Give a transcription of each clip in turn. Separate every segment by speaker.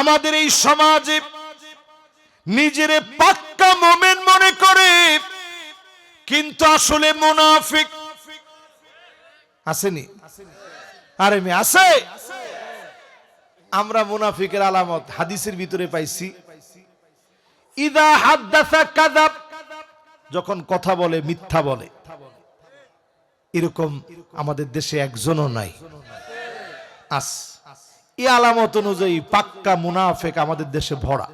Speaker 1: আমাদের এই সমাজে নিজেরে পাক্কা মোমেন মনে করে, কিন্তু আসলে মুনাফিক আসেনি। আরে মে আছে আমরা মুনাফিকের আলামত হাদিসের ভিতরে পাইছি। ইদা হাদ্দাসা কাযাব, যখন কথা বলে, মিথ্যা বলে। এরকম আমাদের দেশে একজনও নাই। আস। এই আলামত অনুযায়ী পাক্কা মুনাফেক আমাদের দেশে ভরা।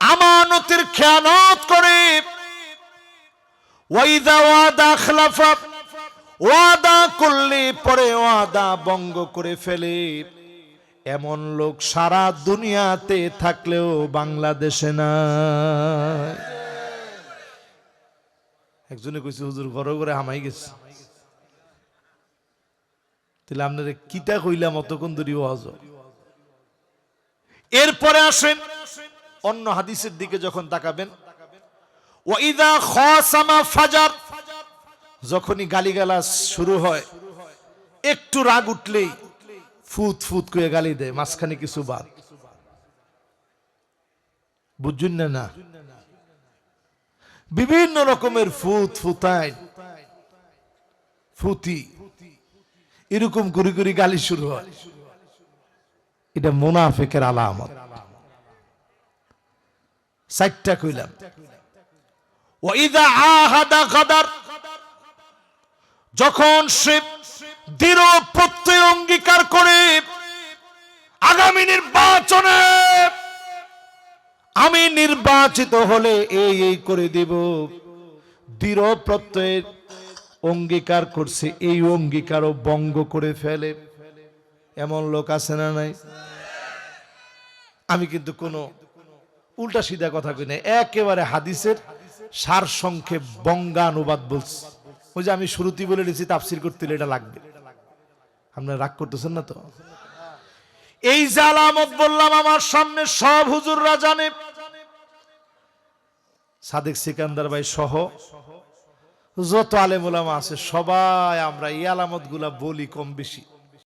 Speaker 1: আমানতের খেয়ানত করে। ওয়াদা করলে পরে ওয়াদা ভঙ্গ করে ফেলে। এমন লোক সারা দুনিয়াতে থাকলেও বাংলাদেশে না একজনে কইছে, হুজুর ঘরে ঘরে হামাই গেছে। তাহলে আপনারা কিতা কইলাম অতক্ষণ ধরি ওয়াজ? এরপরে আসেন, অন্য হাদিসের দিকে যখন তাকাবেন ওয়াইদা খাসামা ফাজার, যখনই গালিগালাজ শুরু হয়, একটু রাগ উঠলেই ফুত ফুত করে গালি দেয়, মাঝখানে কিছু বাদ। বুঝুন না না? বিভিন্ন রকমের ফুত ফুতায় ফুতি। এরকম করি করি গালি শুরু হয়। এটা মোনাফেকের আলামত। সাইটটা কইলাম। যখন সে দৃঢ় প্রত্যয় অঙ্গীকার করে, আগামী নির্বাচনে আমি নির্বাচিত হলে এই এই করে দেব। দৃঢ় প্রত্যয়ের অঙ্গীকার করছে, এই অঙ্গীকারও বঙ্গ করে ফেলে। এমন লোক আছে না নাই? আমি কিন্তু কোনো উল্টা সিধা কথা কই না একেবারে হাদিসের সার সংক্ষেপ বঙ্গানুবাদ বলছি। ওই যে আমি শুরুতেই বলে দিয়েছি, তাফসির করতে এটা লাগবে। আপনারা রাগ করতেছেন না তো? এই যে আলামত বললাম, আমার সামনে সব হুজুররা জানে। সাদেক সিকান্দার ভাই সহ যত আলেমুলামা আছে সবাই আমরা এই আলামতগুলা বলি কম বেশি।